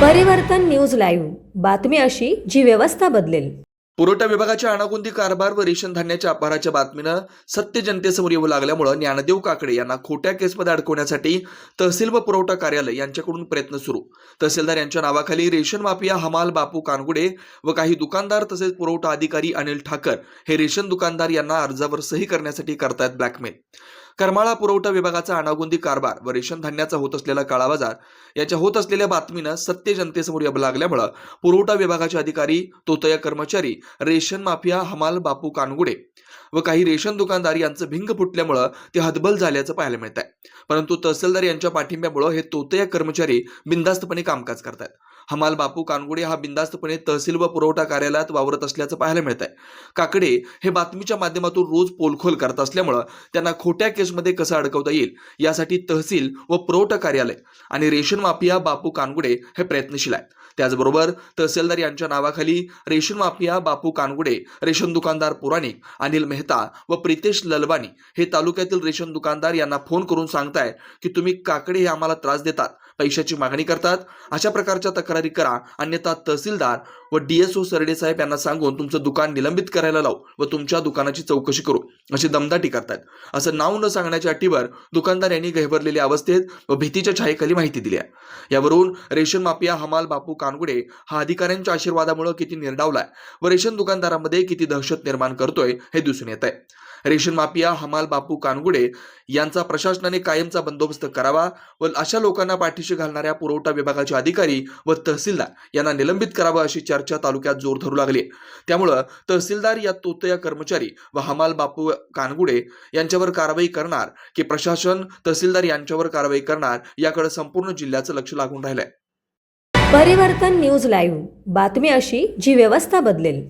Live. बातमी अशी जी व्यवस्था बदलेल. पुरवठा विभागाच्या अनागुंदी कारभार व रेशन धान्याच्या अपहाराच्या बातमीनं सत्य जनतेसमोर येऊ लागल्यामुळे ज्ञानदेव काकडे यांना खोट्या केसमध्ये अडकवण्यासाठी तहसील व पुरवठा कार्यालय यांच्याकडून प्रयत्न सुरू. तहसीलदार यांच्या नावाखाली रेशन माफिया हमाल बापू कानगुडे व काही दुकानदार तसेच पुरवठा अधिकारी अनिल ठाकर हे रेशन दुकानदार यांना अर्जावर सही करण्यासाठी करतायत ब्लॅकमेल. करमाळा पुरवठा विभागाचा अनागोंदी कारभार व रेशन धान्याचा होत असलेला काळा बाजार याच्या होत असलेल्या बातमीनं सत्य जनतेसमोर येऊ लागल्यामुळं पुरवठा विभागाचे अधिकारी तोतया कर्मचारी रेशन माफिया हमाल बापू कानगुडे व काही रेशन दुकानदार यांचं भिंग फुटल्यामुळं ते हतबल झाल्याचं पाहायला मिळत आहे परंतु तहसीलदार यांच्या पाठिंब्यामुळं हे तोतया कर्मचारी बिंदास्तपणे कामकाज करतात हमाल बापू कानगुडे हा बिंदास्तपणे तहसील व पुरवठा कार्यालयात वावरत असल्याचं पाहायला मिळत आहे काकडे हे बातमीच्या माध्यमातून रोज पोलखोल करत असल्यामुळं त्यांना खोट्या केसमध्ये कसं अडकवता येईल यासाठी तहसील व पुरवठा कार्यालय आणि रेशन माफिया बापू कानगुडे हे प्रयत्नशील आहेत. त्याचबरोबर तहसीलदार यांच्या नावाखाली ration mafia Bapu Kangude ration दुकानदार पुराणिक अनिल मेहता व प्रितेश ललवानी हे तालुक्यातील रेशन दुकानदार यांना फोन करून सांगताय की तुम्ही काकडे हे आम्हाला त्रास देतात पैशाची मागणी करतात. अशा प्रकारच्या तक्रारी करा. अन्यथा तहसीलदार व डीएसओ सरडे साहेब यांना सांगून तुमचं दुकान निलंबित करायला लावू व तुमच्या दुकानाची चौकशी करू. अशी दमदाटी करतात असं नाव न सांगण्याच्या अटीवर दुकानदार यांनी गहिवरलेल्या अवस्थेत व भीतीच्या छायेखाली माहिती दिली आहे. यावरून रेशन माफिया हमाल बापू कानगुडे हा अधिकाऱ्यांच्या आशीर्वादामुळे किती निर्डावलाय व रेशन दुकानदारांमध्ये किती दहशत निर्माण करतोय हे दिसून येत आहे. रेशन माफिया हमाल बापू कानगुडे यांचा प्रशासनाने कायमचा बंदोबस्त करावा व अशा लोकांना पाठीशी घालणाऱ्या पुरवठा विभागाचे अधिकारी व तहसीलदार यांना निलंबित करावं अशी चर्चा तालुक्यात जोर धरू लागली. त्यामुळं तहसीलदार या तोतया कर्मचारी व हमाल बापू कानगुडे यांच्यावर कारवाई करणार की प्रशासन तहसीलदार यांच्यावर कारवाई करणार याकडे संपूर्ण जिल्ह्याचं लक्ष लागून राहिलंय. परिवर्तन न्यूज लाईव्ह. बातमी अशी जी व्यवस्था बदलेल.